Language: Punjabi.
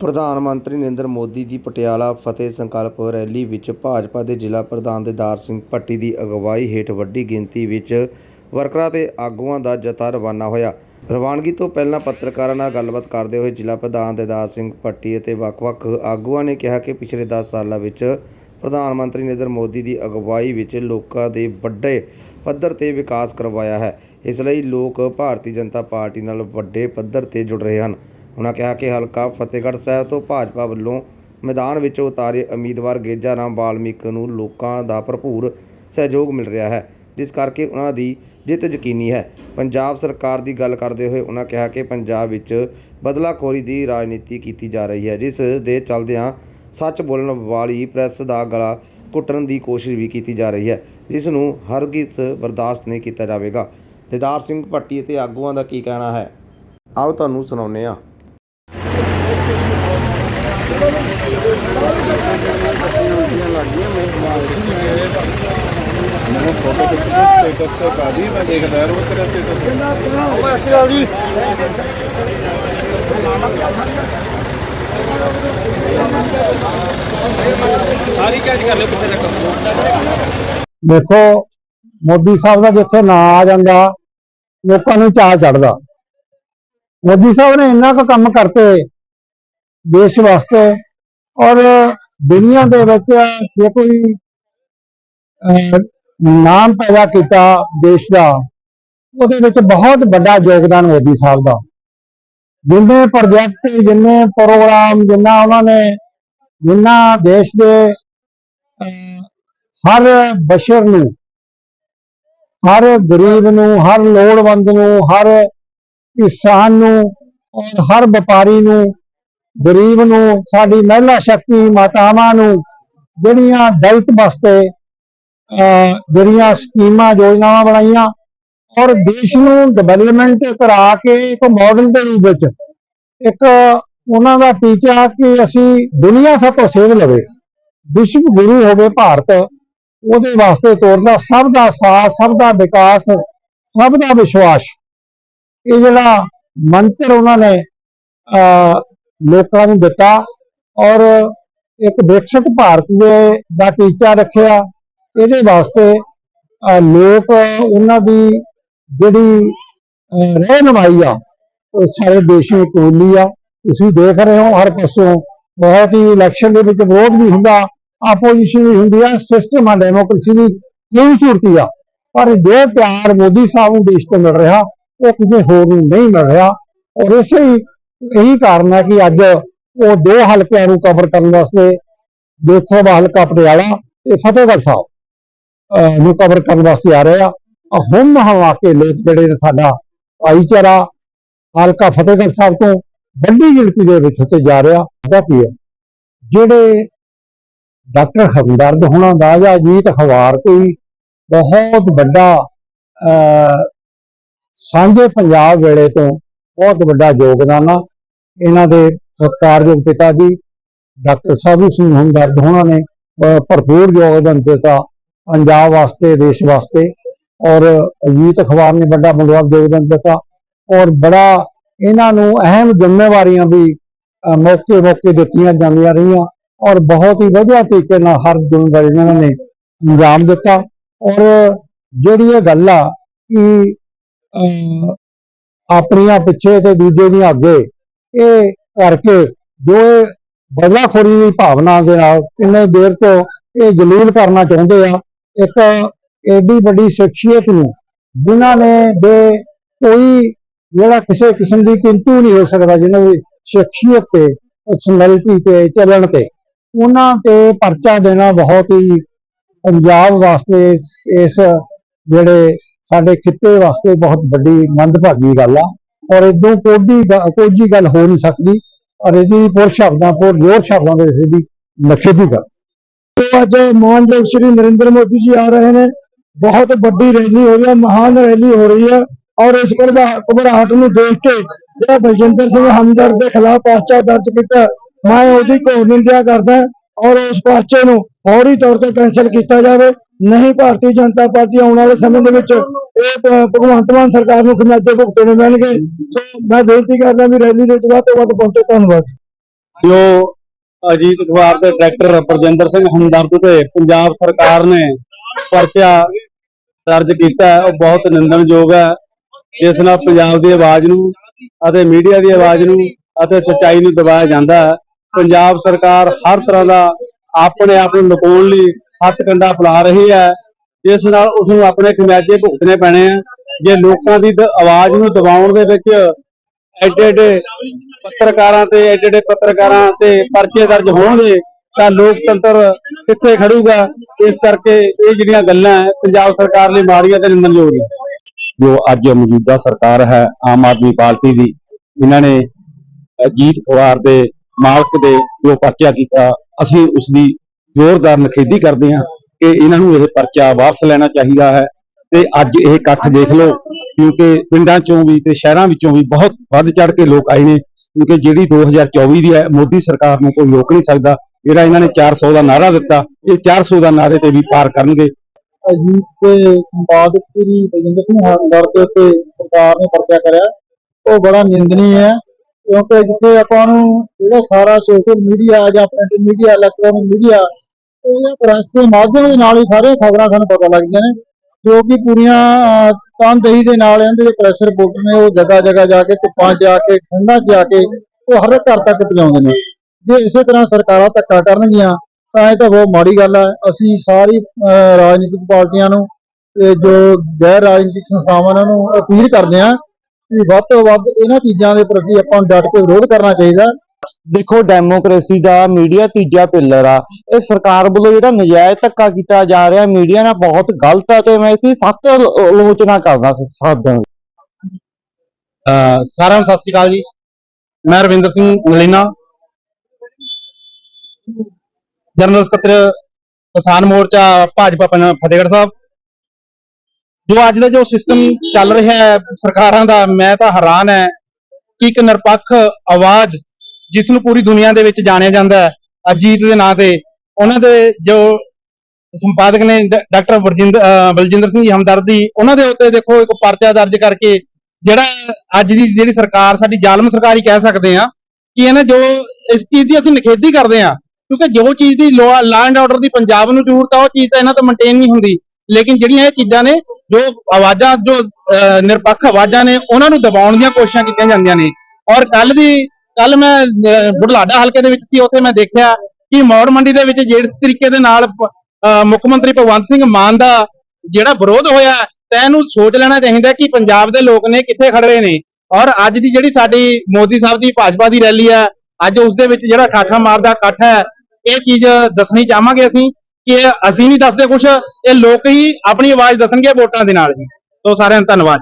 ਪ੍ਰਧਾਨ ਮੰਤਰੀ ਨਰਿੰਦਰ ਮੋਦੀ ਦੀ ਪਟਿਆਲਾ ਫਤਿਹ ਸੰਕਲਪ ਰੈਲੀ ਵਿੱਚ ਭਾਜਪਾ ਦੇ ਜ਼ਿਲ੍ਹਾ ਪ੍ਰਧਾਨ ਦੇਦਾਰ ਸਿੰਘ ਭੱਟੀ ਦੀ ਅਗਵਾਈ ਹੇਠ ਵੱਡੀ ਗਿਣਤੀ ਵਿੱਚ ਵਰਕਰਾਂ ਤੇ ਆਗੂਆਂ ਦਾ ਜਥਾ ਰਵਾਨਾ ਹੋਇਆ। ਰਵਾਨਗੀ ਤੋਂ ਪਹਿਲਾਂ ਪੱਤਰਕਾਰਾਂ ਨਾਲ ਗੱਲਬਾਤ ਕਰਦੇ ਹੋਏ ਜ਼ਿਲ੍ਹਾ ਪ੍ਰਧਾਨ ਦੇਦਾਰ ਸਿੰਘ ਭੱਟੀ ਅਤੇ ਵੱਖ-ਵੱਖ ਆਗੂਆਂ ਨੇ ਕਿਹਾ ਕਿ ਪਿਛਲੇ 10 ਸਾਲਾਂ ਵਿੱਚ ਪ੍ਰਧਾਨ ਮੰਤਰੀ ਨਰਿੰਦਰ ਮੋਦੀ ਦੀ ਅਗਵਾਈ ਵਿੱਚ ਲੋਕਾਂ ਦੇ ਵੱਡੇ ਪੱਧਰ ਤੇ ਵਿਕਾਸ ਕਰਵਾਇਆ ਹੈ। ਇਸ ਲਈ ਲੋਕ ਭਾਰਤੀ ਜਨਤਾ ਪਾਰਟੀ ਨਾਲ ਵੱਡੇ ਪੱਧਰ ਤੇ ਜੁੜ ਰਹੇ ਹਨ। ਉਹਨਾਂ ਕਿਹਾ ਕਿ ਹਲਕਾ ਫਤਿਹਗੜ੍ਹ ਸਾਹਿਬ ਤੋਂ ਭਾਜਪਾ ਵੱਲੋਂ ਮੈਦਾਨ ਵਿੱਚ ਉਤਾਰੇ ਉਮੀਦਵਾਰ ਗੇਜਾ ਰਾਮ ਵਾਲਮੀਕ ਨੂੰ ਲੋਕਾਂ ਦਾ ਭਰਪੂਰ ਸਹਿਯੋਗ ਮਿਲ ਰਿਹਾ ਹੈ, ਜਿਸ ਕਰਕੇ ਉਹਨਾਂ ਦੀ ਜਿੱਤ ਯਕੀਨੀ ਹੈ। ਪੰਜਾਬ ਸਰਕਾਰ ਦੀ ਗੱਲ ਕਰਦੇ ਹੋਏ ਉਹਨਾਂ ਕਿਹਾ ਕਿ ਪੰਜਾਬ ਵਿੱਚ ਬਦਲਾਖੋਰੀ ਦੀ ਰਾਜਨੀਤੀ ਕੀਤੀ ਜਾ ਰਹੀ ਹੈ, ਜਿਸ ਦੇ ਚੱਲਦਿਆਂ ਸੱਚ ਬੋਲਣ ਵਾਲੀ ਪ੍ਰੈਸ ਦਾ ਗਲਾ ਘੁੱਟਣ ਦੀ ਕੋਸ਼ਿਸ਼ ਵੀ ਕੀਤੀ ਜਾ ਰਹੀ ਹੈ, ਜਿਸ ਨੂੰ ਹਰਗਿਜ਼ ਬਰਦਾਸ਼ਤ ਨਹੀਂ ਕੀਤਾ ਜਾਵੇਗਾ। ਦਿਦਾਰ ਸਿੰਘ ਭੱਟੀ ਅਤੇ ਆਗੂਆਂ ਦਾ ਕੀ ਕਹਿਣਾ ਹੈ? ਆਓ ਤੁਹਾਨੂੰ ਸੁਣਾਉਂਦੇ ਹਾਂ। ਸਟੇਟਸ ਤੇ ਕਾਦੀ ਮੈਂ ਦੇਖਦਾ ਰੋਜ਼ ਤੇਰਾ ਸਟੇਟਸ ਸਾਰੀ ਕੈਚ ਕਰ ਲਿਓ ਪਿੱਛੇ ਤੱਕ ਦੇਖੋ, ਮੋਦੀ ਸਾਹਿਬ ਦਾ ਜਿੱਥੇ ਨਾਂ ਆ ਜਾਂਦਾ, ਲੋਕਾਂ ਨੂੰ ਚਾਹ ਚੜਦਾ ਮੋਦੀ ਸਾਹਿਬ ਨੇ ਇੰਨਾ ਕੁ ਕੰਮ ਕਰਤੇ, ਦੇਸ਼ ਵਾਸਤੇ ਔਰ ਦੁਨੀਆ ਦੇ ਵਿੱਚ ਜੇ ਕੋਈ ਅਹ, ਨਾਮ ਪੈਦਾ ਕੀਤਾ ਦੇਸ਼ ਦਾ ਉਹਦੇ ਵਿੱਚ ਬਹੁਤ ਵੱਡਾ ਯੋਗਦਾਨ ਮੋਦੀ ਸਾਹਿਬ ਦਾ। ਜਿੰਨੇ ਪ੍ਰੋਜੈਕਟ ਜਿੰਨੇ ਪ੍ਰੋਗਰਾਮ ਜਿੰਨਾ ਉਹਨਾਂ ਨੇ ਜਿੰਨਾ ਦੇਸ਼ ਦੇ ਅਹ, ਹਰ ਬਸ਼ਰ ਨੂੰ ਹਰ ਗਰੀਬ ਨੂੰ ਹਰ ਲੋੜਵੰਦ ਨੂੰ ਹਰ ਕਿਸਾਨ ਨੂੰ ਔਰ ਹਰ ਵਪਾਰੀ ਨੂੰ ਗਰੀਬ ਨੂੰ ਸਾਡੀ ਮਹਿਲਾ ਸ਼ਕਤੀ ਮਾਤਾਵਾਂ ਨੂੰ ਜਿਹੜੀਆਂ ਦਲਿਤ ਵਾਸਤੇ ਜਿਹੜੀਆਂ ਸਕੀਮਾਂ ਯੋਜਨਾਵਾਂ ਬਣਾਈਆਂ ਔਰ ਦੇਸ਼ ਨੂੰ ਡਿਵੈਲਪਮੈਂਟ ਕਰਾ ਕੇ ਇੱਕ ਮਾਡਲ ਦੇ ਰੂਪ ਵਿੱਚ ਇੱਕ ਉਹਨਾਂ ਦਾ ਟੀਚਾ ਕਿ ਅਸੀਂ ਦੁਨੀਆ ਸਭ ਤੋਂ ਸੇਧ ਲਵੇ ਵਿਸ਼ਵ ਗੁਰੂ ਹੋਵੇ ਭਾਰਤ ਉਹਦੇ ਵਾਸਤੇ ਤੋਰਦਾ ਸਭ ਦਾ ਸਾਥ ਸਭ ਦਾ ਵਿਕਾਸ ਸਭ ਦਾ ਵਿਸ਼ਵਾਸ। ਇਹ ਜਿਹੜਾ ਮੰਤਰ ਉਹਨਾਂ ਨੇ ਅਹ, ਲੋਕਾਂ ਨੂੰ ਦਿੱਤਾ ਔਰ ਇੱਕ ਵਿਕਸਿਤ ਭਾਰਤ ਦੇ ਦਾ ਟੀਚਾ ਰੱਖਿਆ। ਇਹਦੇ ਵਾਸਤੇ ਲੋਕ ਉਹਨਾਂ ਦੀ ਜਿਹੜੀ ਅਹ, ਰਹਿਨਮਾਈ ਆ ਉਹ ਸਾਰੇ ਦੇਸ਼ ਵਿੱਚ ਕਬੂਲੀ ਆ। ਤੁਸੀਂ ਦੇਖ ਰਹੇ ਹੋ ਹਰ ਪਾਸੋਂ ਬਹੁਤ ਹੀ ਇਲੈਕਸ਼ਨ ਦੇ ਵਿੱਚ ਵਿਰੋਧ ਵੀ ਹੁੰਦਾ ਆਪੋਜੀਸ਼ਨ ਵੀ ਹੁੰਦੀ ਆ ਸਿਸਟਮ ਆ ਡੈਮੋਕ੍ਰੇਸੀ ਦੀ ਕਿਹੜੀ ਸੂਰਤੀ ਆ? ਪਰ ਜੋ ਪਿਆਰ ਮੋਦੀ ਸਾਹਿਬ ਨੂੰ ਦੇਸ਼ ਤੋਂ ਮਿਲ ਰਿਹਾ ਉਹ ਕਿਸੇ ਹੋਰ ਨੂੰ ਨਹੀਂ ਮਿਲ ਰਿਹਾ। ਔਰ ਇਸੇ ਇਹੀ ਕਾਰਨ ਹੈ ਕਿ ਅੱਜ ਉਹ ਦੋ ਹਲਕਿਆਂ ਨੂੰ ਕਵਰ ਕਰਨ ਵਾਸਤੇ ਦੇਖੋ ਹਲਕਾ ਪਟਿਆਲਾ ਤੇ ਫਤਿਹਗੜ੍ਹ ਸਾਹਿਬ ਅਹ, ਨੂੰ ਕਵਰ ਕਰਨ ਵਾਸਤੇ ਆ ਰਹੇ ਆ। ਆਹ ਹੁਣ ਹਵਾ ਕੇ ਲੋਕ ਜਿਹੜੇ ਨੇ ਸਾਡਾ ਭਾਈਚਾਰਾ ਹਲਕਾ ਫਤਿਹਗੜ੍ਹ ਸਾਹਿਬ ਤੋਂ ਵੱਡੀ ਗਿਣਤੀ ਦੇ ਵਿੱਚ ਉੱਤੇ ਜਾ ਰਿਹਾ। ਉਹਦਾ ਕੀ ਹੈ? ਜਿਹੜੇ ਡਾਕਟਰ ਹਮਦਰਦ ਹੋਣਾ ਦਾ ਜਾਂ ਅਜੀਤ ਅਖਬਾਰ ਕੋਈ ਬਹੁਤ ਵੱਡਾ ਅਹ, ਸਾਂਝੇ ਪੰਜਾਬ ਵੇਲੇ ਤੋਂ ਬਹੁਤ ਵੱਡਾ ਯੋਗਦਾਨ ਆ। ਇਹਨਾਂ ਦੇ ਸਤਿਕਾਰਯੋਗ ਪਿਤਾ ਜੀ ਡਾਕਟਰ ਸਾਧੂ ਸਿੰਘ ਹਮਦਰਦ ਹੋਣਾ ਨੇ ਭਰਪੂਰ ਯੋਗਦਾਨ ਦਿੱਤਾ ਪੰਜਾਬ ਵਾਸਤੇ ਦੇਸ਼ ਵਾਸਤੇ ਔਰ ਅਜੀਤ ਅਖਬਾਰ ਨੇ ਵੱਡਾ ਮੂਲਵਾਦ ਯੋਗਦਾਨ ਦਿੱਤਾ ਔਰ ਬੜਾ ਇਹਨਾਂ ਨੂੰ ਅਹਿਮ ਜ਼ਿੰਮੇਵਾਰੀਆਂ ਵੀ ਮੌਕੇ ਮੌਕੇ ਦਿੱਤੀਆਂ ਜਾਂਦੀਆਂ ਰਹੀਆਂ ਔਰ ਬਹੁਤ ਹੀ ਵਧੀਆ ਤਰੀਕੇ ਨਾਲ ਹਰ ਜ਼ਿੰਮੇਵਾਰੀ ਨੂੰ ਇਹਨਾਂ ਨੇ ਅੰਜਾਮ ਦਿੱਤਾ ਔਰ ਜਿਹੜੀ ਇਹ ਗੱਲ ਆ ਕਿ ਅਹ, ਆਪਣੀਆਂ ਪਿੱਛੇ ਤੇ ਦੂਜੇ ਦੀਆਂ ਅੱਗੇ ਇਹ ਕਰਕੇ ਜੋ ਬਦਲਾਖੋਰੀ ਦੀ ਭਾਵਨਾ ਦੇ ਨਾਲ ਕਿੰਨੇ ਦੇਰ ਤੋਂ ਇਹ ਜਲੀਲ ਕਰਨਾ ਚਾਹੁੰਦੇ ਆ, ਇੱਕ ਏਡੀ ਵੱਡੀ ਸ਼ਖਸੀਅਤ ਨੂੰ ਜਿਨ੍ਹਾਂ ਨੇ ਦੇ ਕੋਈ ਜਿਹੜਾ ਕਿਸੇ ਕਿਸਮ ਦੀ ਕਿੰਤੂ ਨਹੀਂ ਹੋ ਸਕਦਾ ਜਿਨ੍ਹਾਂ ਦੀ ਸ਼ਖਸੀਅਤ ਤੇ ਪਰਸਨੈਲਿਟੀ ਤੇ, ਚੱਲਣ ਤੇ, ਉਹਨਾਂ ਤੇ ਪਰਚਾ ਦੇਣਾ ਬਹੁਤ ਹੀ ਪੰਜਾਬ ਵਾਸਤੇ, ਇਸ ਜਿਹੜੇ ਸਾਡੇ ਖਿੱਤੇ ਵਾਸਤੇ ਬਹੁਤ ਵੱਡੀ ਮੰਦਭਾਗੀ ਗੱਲ ਆ। ਔਰ ਇਦੋਂ ਕੋਈ ਕੋਈ ਗੱਲ ਹੋ ਨਹੀਂ ਸਕਦੀ ਔਰ ਇਹਦੀ ਪੁਰ ਸ਼ਬਦਾਂ ਪੁਰ ਜ਼ੋਰ ਸ਼ਬਦਾਂ ਦੇ ਇਸੇ ਦੀ ਨਕਸ਼ੇ ਦੀ ਗੱਲ। ਤੋਂ ਅੱਜ ਮਾਨਯੋਗ ਸ਼੍ਰੀ ਨਰਿੰਦਰ ਮੋਦੀ ਜੀ ਆ ਰਹੇ ਨੇ। ਬਹੁਤ ਵੱਡੀ ਰੈਲੀ ਹੋ ਰਹੀ ਹੈ, ਮਹਾਨ ਰੈਲੀ ਹੋ ਰਹੀ ਹੈ ਔਰ ਇਸ ਘਬਰਾਹਟ ਨੂੰ ਦੇਖ ਕੇ ਜਿਹੜਾ ਬਲਜਿੰਦਰ ਸਿੰਘ ਹਮਦਰ ਦੇ ਖਿਲਾਫ ਪਰਚਾ ਦਰਜ ਕੀਤਾ, ਮੈਂ ਉਹਦੀ ਘੋਰ ਨਿੰਦਿਆ ਕਰਦਾ ਔਰ ਉਸ ਪਰਚੇ ਨੂੰ ਫੌਰੀ ਤੌਰ ਤੇ ਕੈਨਸਲ ਕੀਤਾ ਜਾਵੇ। ਨਹੀਂ, ਭਾਰਤੀ ਜਨਤਾ ਪਾਰਟੀ ਆਉਣ ਵਾਲੇ ਸਮੇਂ ਦੇ ਵਿੱਚ ਇਹ ਭਗਵੰਤ ਮਾਨ ਸਰਕਾਰ ਨੂੰ ਖਿਮਾਜੇ ਭੁਗਤਣੇ ਪੈਣਗੇ। ਸੋ ਮੈਂ ਬੇਨਤੀ ਕਰਦਾ ਵੀ ਰੈਲੀ ਦੇ ਵੱਧ ਤੋਂ ਵੱਧ ਪਹੁੰਚੇ, ਧੰਨਵਾਦ। ਜੋ ਅਜੀਤ ਅਖਬਾਰ ਦੇ ਡਾਇਰੈਕਟਰ ਬਰਜਿੰਦਰ ਸਿੰਘ ਹਮਦਰਦ ਤੇ ਪੰਜਾਬ ਸਰਕਾਰ ਨੇ ਪਰਚਾ ਦਰਜ ਕੀਤਾ ਉਹ ਬਹੁਤ ਨਿੰਦਣਯੋਗ ਹੈ। ਜਿਸ ਨਾਲ ਪੰਜਾਬ ਦੀ ਆਵਾਜ਼ ਨੂੰ ਅਤੇ ਮੀਡੀਆ ਦੀ ਆਵਾਜ਼ ਨੂੰ ਅਤੇ ਸੱਚਾਈ ਨੂੰ ਦਬਾਇਆ ਜਾਂਦਾ ਹੈ। ਪੰਜਾਬ ਸਰਕਾਰ ਹਰ ਤਰ੍ਹਾਂ ਦਾ ਆਪਣੇ ਆਪ ਨੂੰ ਲੁਕਾਉਣ ਲਈ ਹੱਥ ਕੰਡਾ ਫੈਲਾ ਰਹੀ ਹੈ, ਜਿਸ ਨਾਲ ਉਸ ਨੂੰ ਆਪਣੇ ਖਮਿਆਜੇ ਭੁਗਤਣੇ ਪੈਣੇ ਆ। ਜੇ ਲੋਕਾਂ ਦੀ ਆਵਾਜ਼ ਨੂੰ ਦਬਾਉਣ ਦੇ ਵਿੱਚ ਐਡੇ ਐਡੇ ਪੱਤਰਕਾਰਾਂ ਤੇ ਐਡੇ ਐਡੇ ਪੱਤਰਕਾਰਾਂ ਤੇ ਪਰਚੇ ਦਰਜ ਹੋਣਗੇ, ਤਾਂ ਲੋਕਤੰਤਰ ਕਿੱਥੇ ਖੜੂਗਾ? ਇਸ ਕਰਕੇ ਇਹ ਜਿਹੜੀਆਂ ਗੱਲਾਂ ਪੰਜਾਬ ਸਰਕਾਰ ਲਈ ਮਾੜੀਆਂ ਤੇ ਨਿੰਦਣਯੋਗ ਨੇ ਜੋ ਅੱਜ ਮੌਜੂਦਾ ਸਰਕਾਰ ਹੈ, ਆਮ ਆਦਮੀ ਪਾਰਟੀ ਦੀ, ਇਹਨਾਂ ਨੇ ਅਜੀਤ ਅਖਬਾਰ ਦੇ ਮਾਲਕ ਦੇ ਜੋ ਪਰਚਾ ਕੀਤਾ, ਅਸੀਂ ਉਸ ਦੀ ਜ਼ੋਰਦਾਰ ਨਿਖੇਧੀ ਕਰਦੇ ਹਾਂ ਕਿ ਇਹਨਾਂ ਨੂੰ ਇਹ ਪਰਚਾ ਵਾਪਸ ਲੈਣਾ ਚਾਹੀਦਾ ਹੈ ਤੇ ਅੱਜ ਇਹ ਇਕੱਠ ਦੇਖ ਲਓ, ਕਿਉਂਕਿ ਪਿੰਡਾਂ ਚੋਂ ਵੀ ਤੇ ਸ਼ਹਿਰਾਂ ਵਿੱਚੋਂ ਵੀ ਬਹੁਤ ਵੱਧ ਚੜ ਕੇ ਲੋਕ ਆਏ ਨੇ, ਕਿਉਂਕਿ ਜਿਹੜੀ 2024 ਦੀ ਹੈ, ਮੋਦੀ ਸਰਕਾਰ ਨੂੰ ਕੋਈ ਰੋਕ ਨਹੀਂ ਸਕਦਾ, ਜਿਹੜਾ ਇਹਨਾਂ ਨੇ 400 ਦਾ ਨਾਰਾ ਦਿੱਤਾ, ਇਹ 400 ਦਾ ਨਾਰੇ ਤੇ ਵੀ ਪਾਰ ਕਰਨਗੇ। ਅਜੀਤ ਦੇ ਸੰਪਾਦਕ ਸ੍ਰੀ ਬਲਜਿੰਦਰ ਸਿੰਘ ਹਰਦਰ ਦੇ ਉੱਤੇ ਸਰਕਾਰ ਨੇ ਪਰਚਾ ਕਰਿਆ। ਉਹ ਬੜਾ ਨਿੰਦਨੀ ਹੈ, ਕਿਉਂਕਿ ਜਿੱਥੇ ਆਪਾਂ ਨੂੰ ਜਿਹੜਾ ਸਾਰਾ ਸੋਸ਼ਲ ਮੀਡੀਆ ਜਾਂ ਪ੍ਰਿੰਟ ਮੀਡੀਆ ਇਲੈਕਟ੍ਰੋਨਿਕ ਮੀਡੀਆ ਇਹ ਪ੍ਰੈਸ ਦੇ ਮਾਧਿਅਮ ਦੇ ਨਾਲ ਹੀ ਸਾਰੀਆਂ ਖਬਰਾਂ ਸਾਨੂੰ ਪਤਾ ਲੱਗਦੀਆਂ ਨੇ ਜੋ ਕਿ ਪੂਰੀਆਂ ਤਨਦੇਹੀ ਦੇ ਨਾਲ ਇਹਦੇ ਪ੍ਰੈਸ ਰਿਪੋਰਟਰ ਨੇ ਉਹ ਜਗ੍ਹਾ ਜਗ੍ਹਾ ਜਾ ਕੇ ਧੁੱਪਾਂ 'ਚ ਜਾ ਕੇ ਠੰਡਾਂ 'ਚ ਜਾ ਕੇ ਉਹ ਹਰ ਘਰ ਤੱਕ ਪਹੁੰਚਾਉਂਦੇ ਨੇ। ਜੇ ਇਸੇ ਤਰ੍ਹਾਂ ਸਰਕਾਰਾਂ ਧੱਕਾ ਕਰਨਗੀਆਂ ਤਾਂ ਇਹ ਤਾਂ ਬਹੁਤ ਮਾੜੀ ਗੱਲ ਹੈ ਅਸੀਂ ਸਾਰੀ ਅਹ, ਰਾਜਨੀਤਿਕ ਪਾਰਟੀਆਂ ਨੂੰ ਜੋ ਗੈਰ ਰਾਜਨੀਤਿਕ ਸੰਸਥਾਵਾਂ ਉਹਨਾਂ ਨੂੰ ਅਪੀਲ ਕਰਦੇ ਹਾਂ ਕਿ ਵੱਧ ਤੋਂ ਵੱਧ ਇਹਨਾਂ ਚੀਜ਼ਾਂ ਦੇ ਪ੍ਰਤੀ ਆਪਾਂ ਨੂੰ ਡਟ ਕੇ ਵਿਰੋਧ ਕਰਨਾ ਚਾਹੀਦਾ। ਦੇਖੋ ਡੈਮੋਕ੍ਰੇਸੀ ਦਾ ਮੀਡੀਆ ਤੀਜਾ ਪਿੱਲਰ ਆ। ਇਹ ਸਰਕਾਰ ਵੱਲੋਂ ਜਿਹੜਾ ਨਜਾਇਜ਼ ਧੱਕਾ ਕੀਤਾ ਜਾ ਰਿਹਾ ਮੀਡੀਆ ਨਾਲ ਬਹੁਤ ਗਲਤ ਆ ਤੇ ਮੈਂ ਇਸ ਦੀ ਸਖਤ ਆਲੋਚਨਾ ਕਰਦਾ ਸਾਧਾਂ ਸਾਰਿਆਂ ਨੂੰ। ਸਤਿ ਸ਼੍ਰੀ ਅਕਾਲ ਜੀ। ਮੈਂ ਰਵਿੰਦਰ ਸਿੰਘ ਮਲੀਨਾ, ਜਨਰਲ ਸਕੱਤਰ ਕਿਸਾਨ ਮੋਰਚਾ, ਭਾਜਪਾ ਫਤਿਹਗੜ੍ਹ ਸਾਹਿਬ। ਜੋ ਅੱਜ ਦਾ ਜੋ ਸਿਸਟਮ ਚੱਲ ਰਿਹਾ ਹੈ ਸਰਕਾਰਾਂ ਦਾ, ਮੈਂ ਤਾਂ ਹੈਰਾਨ ਹੈ ਕਿ ਇੱਕ ਨਿਰਪੱਖ ਆਵਾਜ਼ ਜਿਸ ਨੂੰ ਪੂਰੀ ਦੁਨੀਆ ਦੇ ਵਿੱਚ ਜਾਣਿਆ ਜਾਂਦਾ ਹੈ ਅਜੀਤ ਦੇ ਨਾਂ ਤੇ ਉਹਨਾਂ ਦੇ ਜੋ ਸੰਪਾਦਕ ਨੇ ਡਾਕਟਰ ਬਲਜਿੰਦਰ ਸਿੰਘ ਹਮਦਰਦੀ ਉਹਨਾਂ ਦੇ ਉੱਤੇ ਦੇਖੋ ਇੱਕ ਪਰਚਾ ਦਰਜ ਕਰਕੇ ਜਿਹੜਾ ਅੱਜ ਦੀ ਜਿਹੜੀ ਸਰਕਾਰ ਸਾਡੀ ਜ਼ਾਲਮ ਸਰਕਾਰ ਕਹਿ ਸਕਦੇ ਆ ਕਿ ਇਹਨੇ ਜੋ ਇਸ ਚੀਜ਼ ਦੀ ਅਸੀਂ ਨਿਖੇਧੀ ਕਰਦੇ ਆ ਕਿਉਂਕਿ ਜੋ ਚੀਜ਼ ਦੀ ਲਾ ਐਂਡ ਆਰਡਰ ਦੀ ਪੰਜਾਬ ਨੂੰ ਜ਼ਰੂਰਤ ਆ ਉਹ ਚੀਜ਼ ਤਾਂ ਇਹਨਾਂ ਤੋਂ ਮੇਨਟੇਨ ਨਹੀਂ ਹੁੰਦੀ ਲੇਕਿਨ ਜਿਹੜੀਆਂ ਇਹ ਚੀਜ਼ਾਂ ਨੇ ਜੋ ਆਵਾਜ਼ਾਂ ਜੋ ਅਹ, ਨਿਰਪੱਖ ਆਵਾਜ਼ਾਂ ਨੇ ਉਹਨਾਂ ਨੂੰ ਦਬਾਉਣ ਦੀਆਂ ਕੋਸ਼ਿਸ਼ਾਂ ਕੀਤੀਆਂ ਜਾਂਦੀਆਂ ਨੇ। ਔਰ ਕੱਲ ਦੀ ਕੱਲ ਮੈਂ ਬੁਢਲਾਡਾ ਹਲਕੇ ਦੇ ਵਿੱਚ ਸੀ ਉੱਥੇ ਮੈਂ ਦੇਖਿਆ ਕਿ ਮੌੜ ਮੰਡੀ ਦੇ ਵਿੱਚ ਜਿਸ ਤਰੀਕੇ ਦੇ ਨਾਲ ਮੁੱਖ ਮੰਤਰੀ ਭਗਵੰਤ ਸਿੰਘ ਮਾਨ ਦਾ ਜਿਹੜਾ ਵਿਰੋਧ ਹੋਇਆ ਹੈ, ਤਾਂ ਇਹਨੂੰ ਸੋਚ ਲੈਣਾ ਚਾਹੀਦਾ ਕਿ ਪੰਜਾਬ ਦੇ ਲੋਕ ਨੇ ਕਿੱਥੇ ਖੜੇ ਨੇ। ਔਰ ਅੱਜ ਦੀ ਜਿਹੜੀ ਸਾਡੀ ਮੋਦੀ ਸਾਹਿਬ ਦੀ ਭਾਜਪਾ ਦੀ ਰੈਲੀ ਹੈ ਅੱਜ ਉਸ ਦੇ ਵਿੱਚ ਜਿਹੜਾ ਠਾਠਾ ਮਾਰਦਾ ਇਕੱਠ ਹੈ ਇਹ ਚੀਜ਼ ਦੱਸਣੀ ਚਾਹਾਂਗੇ ਅਸੀਂ ਕਿ ਅਸੀਂ ਨਹੀਂ ਦੱਸਦੇ ਕੁਝ ਇਹ ਲੋਕ ਹੀ ਆਪਣੀ ਆਵਾਜ਼ ਦੱਸਣਗੇ ਵੋਟਾਂ ਦੇ ਨਾਲ ਜੀ ਸੋ ਸਾਰਿਆਂ ਨੂੰ ਧੰਨਵਾਦ।